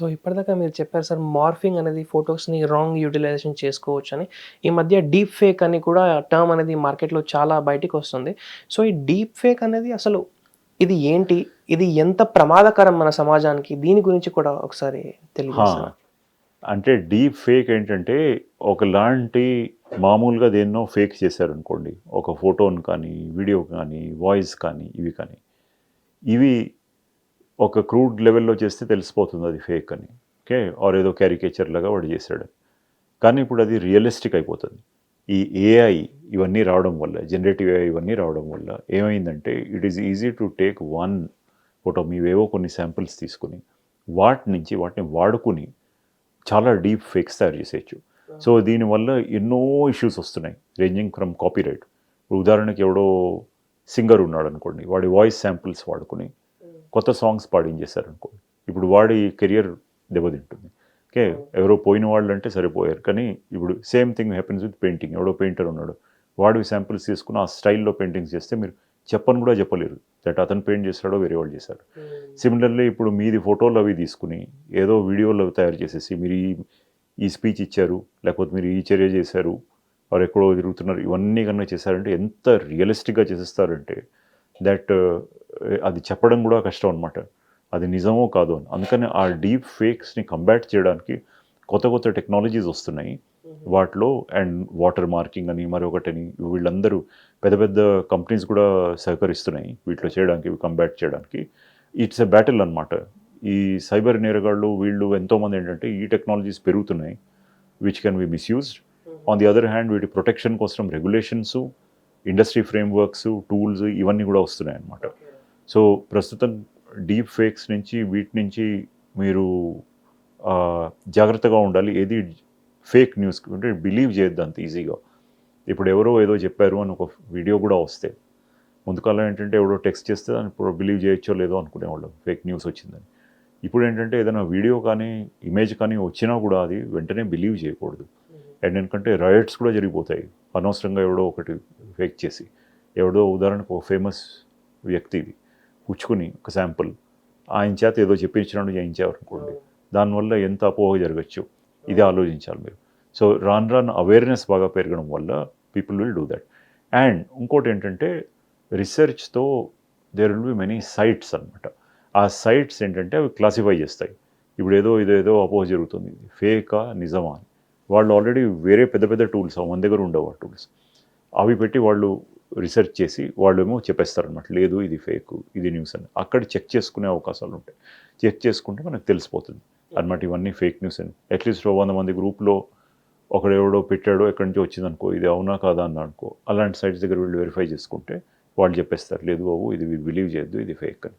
So ఇప్పటిదాకా మీరు చెప్పారు సార్ మార్ఫింగ్ అనేది ఫొటోస్ని రాంగ్ యూటిలైజేషన్ చేసుకోవచ్చు అని ఈ మధ్య డీప్ ఫేక్ అని కూడా టర్మ్ అనేది మార్కెట్లో చాలా బయటికి వస్తుంది. సో ఈ డీప్ ఫేక్ అనేది అసలు ఇది ఏంటి? ఇది ఎంత ప్రమాదకరం మన సమాజానికి? దీని గురించి కూడా ఒకసారి తెలియజేస్తారు అంటే డీప్ ఫేక్ ఏంటంటే ఒకలాంటి మామూలుగా దేన్నో ఫేక్ చేశారనుకోండి. ఒక ఫోటోని కానీ వీడియో కానీ వాయిస్ కానీ ఇవి కానీ. ఇవి ఒక క్రూడ్ లెవెల్లో చేస్తే తెలిసిపోతుంది అది ఫేక్ అని. ఓకే ఆర్ ఏదో క్యారికేచర్ లాగా వాడు చేశాడు. కానీ ఇప్పుడు అది రియలిస్టిక్ అయిపోతుంది. ఈ ఏఐ ఇవన్నీ రావడం వల్ల జనరేటివ్ ఏఐ ఇవన్నీ రావడం వల్ల ఏమైందంటే it is easy to take one photo మీవేవో కొన్ని శాంపిల్స్ తీసుకుని వాటి నుంచి వాటిని వాడుకుని చాలా డీప్ ఫేక్స్ తయారు చేసేయచ్చు. సో దీనివల్ల ఎన్నో ఇష్యూస్ వస్తున్నాయి రేంజింగ్ ఫ్రమ్ కాపీరైట్ ఉదాహరణకి ఎవడో సింగర్ ఉన్నాడు అనుకోండి వాడి వాయిస్ శాంపిల్స్ వాడుకుని కొత్త సాంగ్స్ పాడించేశారు అనుకోండి ఇప్పుడు వాడి కెరియర్ దెబ్బతింటుంది. ఓకే ఎవరో పోయిన వాళ్ళు అంటే సరిపోయారు. కానీ ఇప్పుడు same thing happens with painting ఎవడో పెయింటర్ ఉన్నాడు. వాడు శాంపిల్స్ తీసుకుని ఆ స్టైల్లో పెయింటింగ్స్ చేస్తే మీరు చెప్పని కూడా చెప్పలేరు. దట్ అతను పెయింట్ చేశాడో వేరే వాళ్ళు చేశారు. సిమిలర్లీ ఇప్పుడు మీది ఫోటోలు అవి తీసుకుని ఏదో వీడియోలు అవి తయారు చేసేసి మీరు ఈ ఈ స్పీచ్ ఇచ్చారు లేకపోతే మీరు ఈ చర్య చేశారు వారు ఎక్కడో తిరుగుతున్నారు ఇవన్నీ కన్నా చేశారంటే ఎంత రియలిస్టిక్గా చేసేస్తారంటే దట్ అది చెప్పడం కూడా కష్టం అనమాట అది నిజమో కాదో అని. అందుకని ఆ డీప్ ఫేక్స్ని కంబాట్ చేయడానికి కొత్త కొత్త టెక్నాలజీస్ వస్తున్నాయి. వాటిలో అండ్ వాటర్ మార్కింగ్ అని మరొకటని వీళ్ళందరూ పెద్ద పెద్ద కంపెనీస్ కూడా సహకరిస్తున్నాయి వీటిలో చేయడానికి కంబాట్ చేయడానికి. ఇట్స్ ఎ బ్యాటిల్ అనమాట ఈ సైబర్ నేరగాళ్ళు వీళ్ళు ఎంతోమంది ఏంటంటే ఈ టెక్నాలజీస్ పెరుగుతున్నాయి which can be misused on the other hand వీటి ప్రొటెక్షన్ కోసం రెగ్యులేషన్స్ ఇండస్ట్రీ ఫ్రేమ్వర్క్స్ టూల్స్ ఇవన్నీ కూడా వస్తున్నాయి అన్నమాట. సో ప్రస్తుతం డీప్ ఫేక్స్ నుంచి వీటి నుంచి మీరు జాగ్రత్తగా ఉండాలి. ఏది ఫేక్ న్యూస్ అంటే బిలీవ్ చేయొద్దు అంత ఈజీగా. ఇప్పుడు ఎవరో ఏదో చెప్పారు అని ఒక వీడియో కూడా వస్తే ముందుకాలం ఏంటంటే ఎవడో టెక్స్ట్ చేస్తే దాన్ని ఇప్పుడు బిలీవ్ చేయొచ్చో లేదో అనుకునేవాళ్ళం ఫేక్ న్యూస్ వచ్చిందని. ఇప్పుడు ఏంటంటే ఏదైనా వీడియో కానీ ఇమేజ్ కానీ వచ్చినా కూడా అది వెంటనే బిలీవ్ చేయకూడదు. అండ్ ఎందుకంటే రైట్స్ కూడా జరిగిపోతాయి. అనవసరంగా ఎవడో ఒకటి ఫేక్ చేసి ఎవడో ఉదాహరణకు ఒక ఫేమస్ వ్యక్తి ఇది. పుచ్చుకుని ఒక శాంపుల్. ఆయన చేత ఏదో చెప్పించినట్టు చేయించారు అనుకోండి. దానివల్ల ఎంత అపోహ జరగచ్చు? ఇది ఆలోచించాలి మీరు. సో రాన్ రాన్ అవేర్నెస్ బాగా పెరగడం వల్ల people will do that and ఇంకోటి ఏంటంటే రీసెర్చ్తో there will be many sites అనమాట ఆ సైట్స్ ఏంటంటే అవి క్లాసిఫై చేస్తాయి. ఇప్పుడు ఏదో ఇదేదో అపోహ జరుగుతుంది. ఫేకా నిజమా అని. వాళ్ళు ఆల్రెడీ వేరే పెద్ద పెద్ద టూల్స్ మన దగ్గర ఉండవు ఆ టూల్స్ అవి పెట్టి వాళ్ళు రీసెర్చ్ చేసి వాళ్ళు ఏమో చెప్పేస్తారు అనమాట లేదు ఇది ఫేక్ ఇది న్యూస్ అని. అక్కడ చెక్ చేసుకునే అవకాశాలు ఉంటాయి. చెక్ చేసుకుంటే మనకు తెలిసిపోతుంది. అనమాట ఇవన్నీ ఫేక్ న్యూస్ అని. అట్లీస్ట్ వంద మంది గ్రూప్లో ఒకడెవడో పెట్టాడో ఎక్కడి నుంచి వచ్చింది అనుకో ఇది అవునా కాదా? అని అనుకో అలాంటి సైట్స్ దగ్గర వీళ్ళు వెరిఫై చేసుకుంటే వాళ్ళు చెప్పేస్తారు లేదు బాబు ఇది బిలీవ్ చేయొద్దు ఇది ఫేక్ అని.